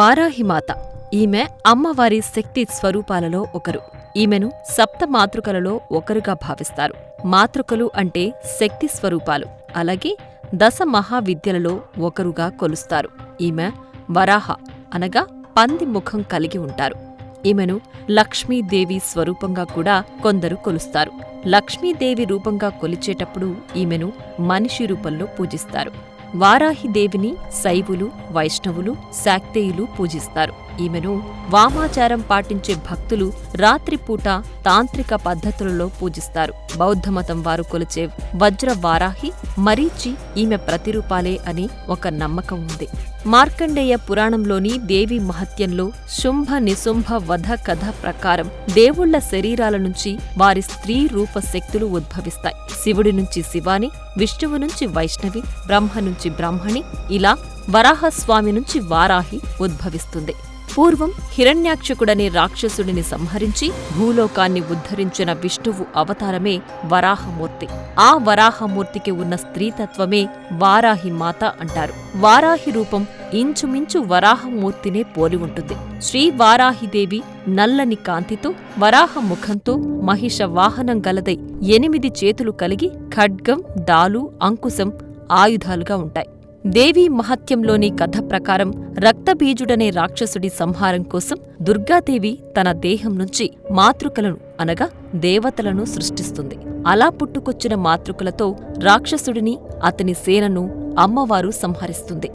వారాహిమాత. ఈమె అమ్మవారి శక్తి స్వరూపాలలో ఒకరు. ఈమెను సప్త మాతృకలలో ఒకరుగా భావిస్తారు. మాతృకలు అంటే శక్తి స్వరూపాలు. అలాగే దశ మహావిద్యలలో ఒకరుగా కొలుస్తారు. ఈమె వరాహ అనగా పంది ముఖం కలిగి ఉంటారు. ఈమెను లక్ష్మీదేవి స్వరూపంగా కూడా కొందరు కొలుస్తారు. లక్ష్మీదేవి రూపంగా కొలిచేటప్పుడు ఈమెను మనిషి రూపంలో పూజిస్తారు. వారాహిదేవిని శైవులు వైష్ణవులు శాక్తేయులు పూజిస్తారు. ఈమెను వామాచారం పాటించే భక్తులు రాత్రిపూట తాంత్రిక పద్ధతులలో పూజిస్తారు. బౌద్ధమతం వారు కొలిచే వజ్ర వారాహి మరీచి ఈమె ప్రతిరూపాలే అని ఒక నమ్మకం ఉంది. మార్కండేయ పురాణంలోని దేవి మహత్యంలో శుంభ నిశుంభ వధ కథ ప్రకారం దేవుళ్ళ శరీరాల నుంచి వారి స్త్రీ రూప శక్తులు ఉద్భవిస్తాయి. శివుడి నుంచి శివాని విష్ణువు నుంచి వైష్ణవి బ్రహ్మ నుంచి బ్రాహ్మణి ఇలా వరాహస్వామి నుంచి వారాహి ఉద్భవిస్తుంది. పూర్వం హిరణ్యాక్షకుడనే రాక్షసుడిని సంహరించి భూలోకాన్ని ఉద్ధరించిన విష్ణువు అవతారమే వరాహమూర్తి. ఆ వరాహమూర్తికి ఉన్న స్త్రీతత్వమే వారాహి మాత అంటారు. వారాహి రూపం ఇంచుమించు వరాహమూర్తినే పోలి ఉంటుంది. శ్రీ వారాహిదేవి నల్లని కాంతితో వరాహ ముఖంతో మహిష వాహనం గలదై ఎనిమిది చేతులు కలిగి ఖడ్గం డాలు అంకుశం ఆయుధాలుగా ఉంటాయి. దేవీ మహత్యంలోని కథ ప్రకారం రక్తబీజుడనే రాక్షసుడి సంహారం కోసం దుర్గాదేవి తన దేహం నుంచి మాతృకలను అనగా దేవతలను సృష్టిస్తుంది. అలా పుట్టుకొచ్చిన మాతృకలతో రాక్షసుడిని అతని సేనను అమ్మవారు సంహరిస్తుంది.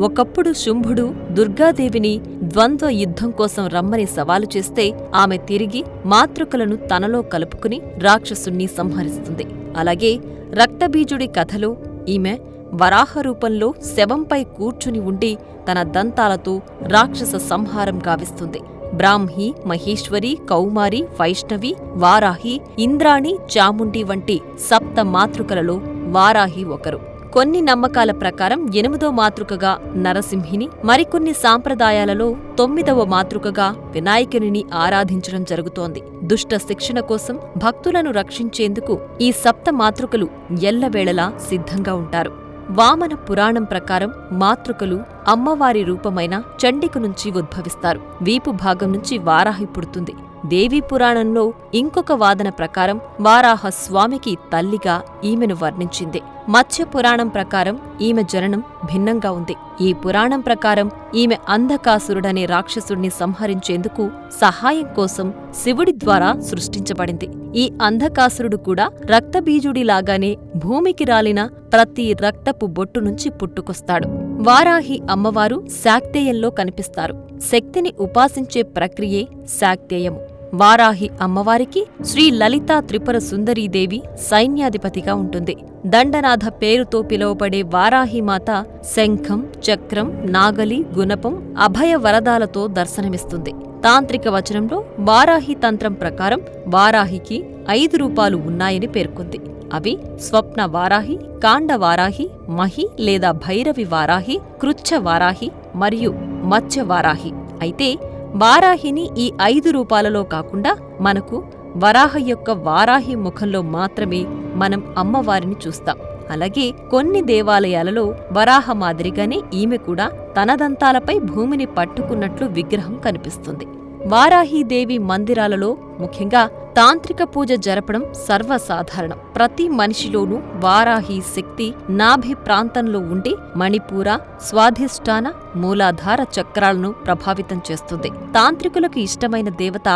ఒకప్పుడు శుంభుడు దుర్గాదేవిని ద్వంద్వ యుద్ధం కోసం రమ్మని సవాలు చేస్తే ఆమె తిరిగి మాతృకలను తనలో కలుపుకుని రాక్షసుణ్ణి సంహరిస్తుంది. అలాగే రక్తబీజుడి కథలో ఈమె వరాహ రూపంలో శవంపై కూర్చుని ఉండి తన దంతాలతో రాక్షస సంహారం గావిస్తుంది. బ్రాహ్మి మహేశ్వరి కౌమారి వైష్ణవి వారాహి ఇంద్రాణి చాముండి వంటి సప్త మాతృకలలో వారాహి ఒకరు. కొన్ని నమ్మకాల ప్రకారం ఎనిమిదో మాతృకగా నరసింహిని మరికొన్ని సాంప్రదాయాలలో తొమ్మిదవ మాతృకగా వినాయకునిని ఆరాధించడం జరుగుతోంది. దుష్ట శిక్షణ కోసం భక్తులను రక్షించేందుకు ఈ సప్త మాతృకలు ఎల్లవేళలా సిద్ధంగా ఉంటారు. వామన పురాణం ప్రకారం మాతృకలు అమ్మవారి రూపమైన చండిక నుంచి ఉద్భవిస్తారు. వీపు భాగం నుంచి వారాహి పుడుతుంది. దేవీ పురాణంలో ఇంకొక వాదన ప్రకారం వారాహ స్వామికి తల్లిగా ఈమెను వర్ణించింది. మత్స్య పురాణం ప్రకారం ఈమె జననం భిన్నంగా ఉంది. ఈ పురాణం ప్రకారం ఈమె అంధకాసురుడనే రాక్షసుడిని సంహరించేందుకు సహాయం కోసం శివుడి ద్వారా సృష్టించబడింది. ఈ అంధకాసురుడు కూడా రక్తబీజుడిలాగానే భూమికి రాలిన ప్రతి రక్తపు బొట్టు నుంచి పుట్టుకొస్తాడు. వారాహి అమ్మవారు శాక్తేయంలో కనిపిస్తారు. శక్తిని ఉపాసించే ప్రక్రియే శాక్తేయము. వారాహి అమ్మవారికి శ్రీ లలితా త్రిపుర సుందరీదేవి సైన్యాధిపతిగా ఉంటుంది. దండనాథ పేరుతో పిలువబడే వారాహిమాత శంఖం చక్రం నాగలి గుణపం అభయ వరదాలతో దర్శనమిస్తుంది. తాంత్రిక వచనంలో వారాహి తంత్రం ప్రకారం వారాహికి ఐదు రూపాలు ఉన్నాయని పేర్కొంది. అవి స్వప్న వారాహి కాండ వారాహి మహి లేదా భైరవి వారాహి కృచ్ఛ వారాహి మరియు మత్స్య వారాహి. అయితే వారాహిని ఈ ఐదు రూపాలలో కాకుండా మనకు వరాహ యొక్క వారాహి ముఖంలో మాత్రమే మనం అమ్మవారిని చూస్తాం. అలాగే కొన్ని దేవాలయాలలో వరాహ మాదిరిగానే ఈమె కూడా తన దంతాలపై భూమిని పట్టుకున్నట్లు విగ్రహం కనిపిస్తుంది. వారాహీదేవి మందిరాలలో ముఖ్యంగా తాంత్రిక పూజ జరపడం సర్వసాధారణం. ప్రతి మనిషిలోనూ వారాహి శక్తి నాభి ప్రాంతంలో ఉండి మణిపూర స్వాధిష్టాన మూలాధార చక్రాలను ప్రభావితం చేస్తుంది. తాంత్రికులకు ఇష్టమైన దేవత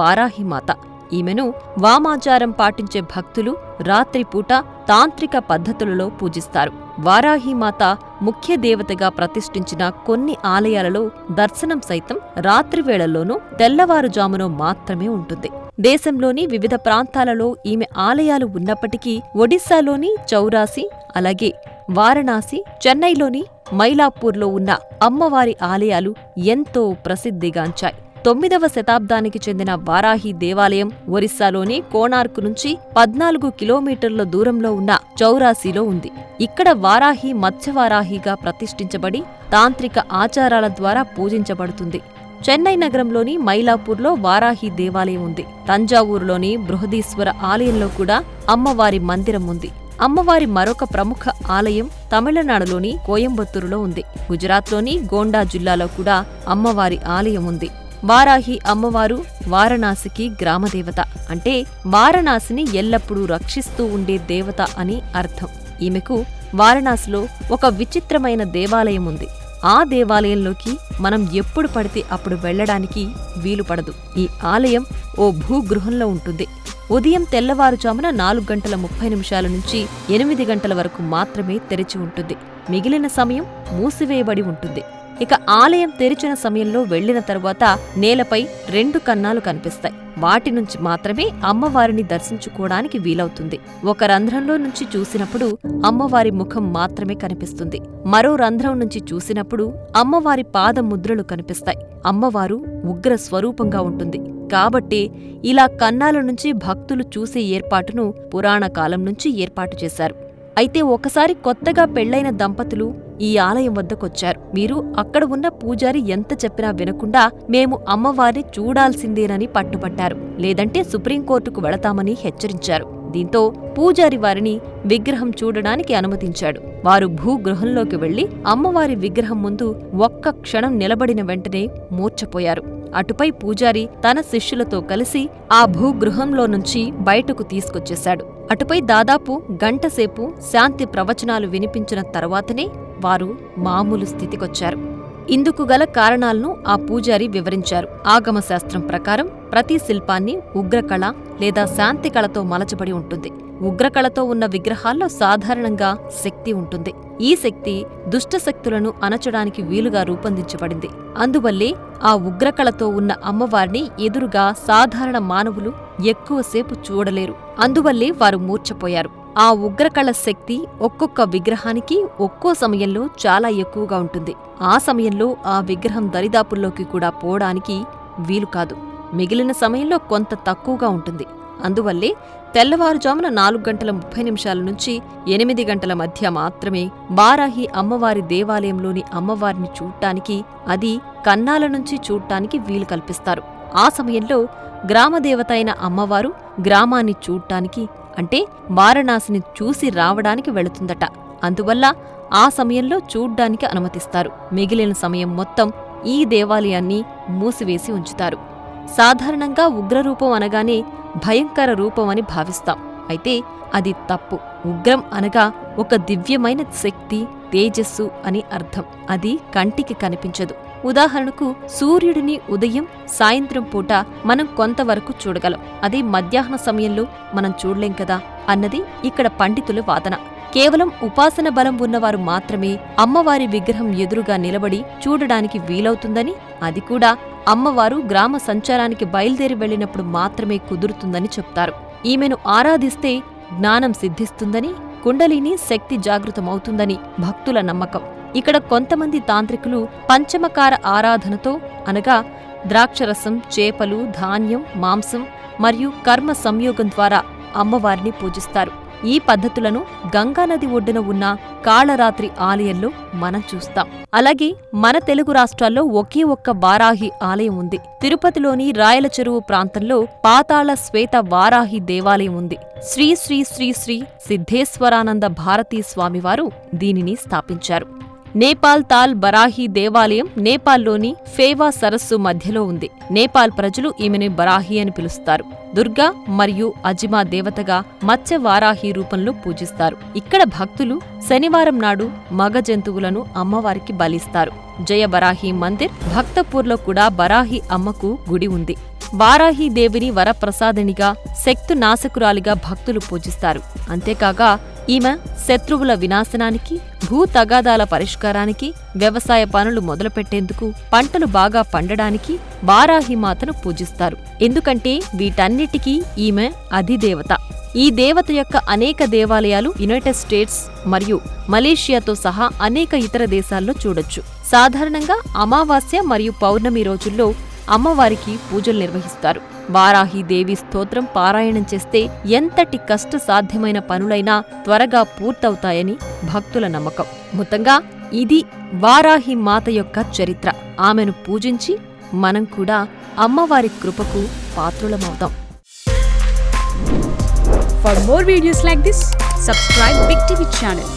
వారాహిమాత ఈమెను వామాచారం పాటించే భక్తులు రాత్రిపూట తాంత్రిక పద్ధతులలో పూజిస్తారు. వారాహిమాత ముఖ్య దేవతగా ప్రతిష్ఠించిన కొన్ని ఆలయాలలో దర్శనం సైతం రాత్రివేళల్లోనూ తెల్లవారుజామునో మాత్రమే ఉంటుంది. దేశంలోని వివిధ ప్రాంతాలలో ఈమె ఆలయాలు ఉన్నప్పటికీ ఒడిశాలోని చౌరాసి అలాగే వారణాసి చెన్నైలోని మైలాపూర్లో ఉన్న అమ్మవారి ఆలయాలు ఎంతో ప్రసిద్ధిగాంచాయి. తొమ్మిదవ శతాబ్దానికి చెందిన వారాహి దేవాలయం ఒరిస్సాలోని కోణార్క్ నుంచి పద్నాలుగు కిలోమీటర్ల దూరంలో ఉన్న చౌరాసిలో ఉంది. ఇక్కడ వారాహి మత్స్యవారాహిగా ప్రతిష్ఠించబడి తాంత్రిక ఆచారాల ద్వారా పూజించబడుతుంది. చెన్నై నగరంలోని మైలాపూర్లో వారాహి దేవాలయం ఉంది. తంజావూరులోని బృహదీశ్వర ఆలయంలో కూడా అమ్మవారి మందిరం ఉంది. అమ్మవారి మరొక ప్రముఖ ఆలయం తమిళనాడులోని కోయంబత్తూరులో ఉంది. గుజరాత్లోని గోండా జిల్లాలో కూడా అమ్మవారి ఆలయం ఉంది. వారాహి అమ్మవారు వారణాసికి గ్రామదేవత. అంటే వారణాసిని ఎల్లప్పుడూ రక్షిస్తూ ఉండే దేవత అని అర్థం. ఈమెకు వారణాసిలో ఒక విచిత్రమైన దేవాలయం ఉంది. ఆ దేవాలయంలోకి మనం ఎప్పుడు పడితే అప్పుడు వెళ్ళడానికి వీలు పడదు. ఈ ఆలయం ఓ భూగృహంలో ఉంటుంది. ఉదయం తెల్లవారుజామున నాలుగు గంటల ముప్పై నిమిషాల నుంచి ఎనిమిది గంటల వరకు మాత్రమే తెరిచి ఉంటుంది. మిగిలిన సమయం మూసివేయబడి ఉంటుంది. ఇక ఆలయం తెరిచిన సమయంలో వెళ్ళిన తరువాత నేలపై రెండు కన్నాలు కనిపిస్తాయి. వాటి నుంచి మాత్రమే అమ్మవారిని దర్శించుకోవడానికి వీలవుతుంది. ఒక రంధ్రంలో నుంచి చూసినప్పుడు అమ్మవారి ముఖం మాత్రమే కనిపిస్తుంది. మరో రంధ్రం నుంచి చూసినప్పుడు అమ్మవారి పాద ముద్రలు కనిపిస్తాయి. అమ్మవారు ఉగ్ర స్వరూపంగా ఉంటుంది. కాబట్టి ఇలా కన్నాల నుంచి భక్తులు చూసే ఏర్పాటును పురాణ కాలం నుంచి ఏర్పాటు చేశారు. అయితే ఒకసారి కొత్తగా పెళ్ళైన దంపతులు ఈ ఆలయం వద్దకొచ్చారు. మీరు అక్కడ ఉన్న పూజారి ఎంత చెప్పినా వినకుండా మేము అమ్మవారిని చూడాల్సిందేనని పట్టుపట్టారు లేదంటే సుప్రీంకోర్టుకు వెళతామని హెచ్చరించారు. దీంతో పూజారి వారిని విగ్రహం చూడడానికి అనుమతించాడు. వారు భూగృహంలోకి వెళ్ళి అమ్మవారి విగ్రహం ముందు ఒక్క క్షణం నిలబడిన వెంటనే మూర్ఛపోయారు. అటుపై పూజారి తన శిష్యులతో కలిసి ఆ భూగృహంలో నుంచి బయటకు తీసుకొచ్చేశాడు. అటుపై దాదాపు గంటసేపు శాంతి ప్రవచనాలు వినిపించిన తర్వాతనే వారు మామూలు స్థితికొచ్చారు. ఇందుకు గల కారణాలను ఆ పూజారి వివరించారు. ఆగమశాస్త్రం ప్రకారం ప్రతి శిల్పాన్ని ఉగ్రకళ లేదా శాంతి కళతో మలచబడి ఉంటుంది. ఉగ్రకళతో ఉన్న విగ్రహాల్లో సాధారణంగా శక్తి ఉంటుంది. ఈ శక్తి దుష్టశక్తులను అణచడానికి వీలుగా రూపొందించబడింది. అందువల్లే ఆ ఉగ్రకళతో ఉన్న అమ్మవారిని ఎదురుగా సాధారణ మానవులు ఎక్కువసేపు చూడలేరు. అందువల్లే వారు మూర్ఛపోయారు. ఆ ఉగ్రకళ శక్తి ఒక్కొక్క విగ్రహానికి ఒక్కో సమయంలో చాలా ఎక్కువగా ఉంటుంది. ఆ సమయంలో ఆ విగ్రహం దరిదాపుల్లోకి కూడా పోవడానికి వీలు కాదు. మిగిలిన సమయంలో కొంత తక్కువగా ఉంటుంది. అందువల్లే తెల్లవారుజామున నాలుగు గంటల ముప్పై నిమిషాల నుంచి ఎనిమిది గంటల మధ్య మాత్రమే బారాహి అమ్మవారి దేవాలయంలోని అమ్మవారిని చూడటానికి అది కన్నాల నుంచి చూడటానికి వీలు కల్పిస్తారు. ఆ సమయంలో గ్రామదేవత అయిన అమ్మవారు గ్రామాన్ని చూడటానికి అంటే వారణాసిని చూసి రావడానికి వెళుతుందట. అందువల్ల ఆ సమయంలో చూడ్డానికి అనుమతిస్తారు. మిగిలిన సమయం మొత్తం ఈ దేవాలయాన్ని మూసివేసి ఉంచుతారు. సాధారణంగా ఉగ్రరూపం అనగానే భయంకర రూపం అని భావిస్తాం. అయితే అది తప్పు. ఉగ్రం అనగా ఒక దివ్యమైన శక్తి తేజస్సు అని అర్థం. అది కంటికి కనిపించదు. ఉదాహరణకు సూర్యుడిని ఉదయం సాయంత్రం పూట మనం కొంతవరకు చూడగలం. అదే మధ్యాహ్న సమయంలో మనం చూడలేం కదా? అన్నది ఇక్కడ పండితుల వాదన. కేవలం ఉపాసన బలం ఉన్నవారు మాత్రమే అమ్మవారి విగ్రహం ఎదురుగా నిలబడి చూడడానికి వీలవుతుందని అది కూడా అమ్మవారు గ్రామ సంచారానికి బయలుదేరి వెళ్ళినప్పుడు మాత్రమే కుదురుతుందని చెప్తారు. ఈమెను ఆరాధిస్తే జ్ఞానం సిద్ధిస్తుందని కుండలిని శక్తి జాగృతమవుతుందని భక్తుల నమ్మకం. ఇక్కడ కొంతమంది తాంత్రికులు పంచమకార ఆరాధనతో అనగా ద్రాక్షరసం చేపలు ధాన్యం మాంసం మరియు కర్మ సంయోగం ద్వారా అమ్మవారిని పూజిస్తారు. ఈ పద్ధతులను గంగానది ఒడ్డున ఉన్న కాళరాత్రి ఆలయంలో మనం చూస్తాం. అలాగే మన తెలుగు రాష్ట్రాల్లో ఒకే ఒక్క వారాహి ఆలయం ఉంది. తిరుపతిలోని రాయల చెరువు ప్రాంతంలో పాతాళ శ్వేత వారాహి దేవాలయం ఉంది. శ్రీ శ్రీ శ్రీ శ్రీ సిద్ధేశ్వరానంద భారతీ స్వామివారు దీనిని స్థాపించారు. నేపాల్ తాల్ బరాహి దేవాలయం నేపాల్లోని ఫేవా సరస్సు మధ్యలో ఉంది. నేపాల్ ప్రజలు ఈమెను బరాహి అని పిలుస్తారు. దుర్గా మరియు అజిమా దేవతగా మత్స్య వారాహి రూపంలో పూజిస్తారు. ఇక్కడ భక్తులు శనివారం నాడు మగ జంతువులను అమ్మవారికి బలిస్తారు. జయ బరాహి మందిర్ భక్తపూర్లో కూడా బరాహి అమ్మకు గుడి ఉంది. వారాహి దేవిని వరప్రసాదినిగా శక్తు నాశకురాలిగా భక్తులు పూజిస్తారు. అంతేకాక ఈమె శత్రువుల వినాశనానికి భూ తగాదాల పరిష్కారానికి వ్యవసాయ పనులు మొదలుపెట్టేందుకు పంటలు బాగా పండడానికి వారాహిమాతను పూజిస్తారు. ఎందుకంటే వీటన్నిటికీ ఈమె అధిదేవత. ఈ దేవత యొక్క అనేక దేవాలయాలు యునైటెడ్ స్టేట్స్ మరియు మలేషియాతో సహా అనేక ఇతర దేశాల్లో చూడొచ్చు. సాధారణంగా అమావాస్య మరియు పౌర్ణమి రోజుల్లో అమ్మవారికి పూజలు నిర్వహిస్తారు. వారాహి దేవి స్తోత్రం పారాయణం చేస్తే ఎంతటి కష్ట సాధ్యమైన పనులైనా త్వరగా పూర్తవుతాయని భక్తుల నమ్మకం. మొత్తంగా ఇది వారాహి మాత యొక్క చరిత్ర. ఆమెను పూజించి మనం కూడా అమ్మవారి కృపకు పాత్రులమవుతాం. For more videos like this subscribe Big TV channel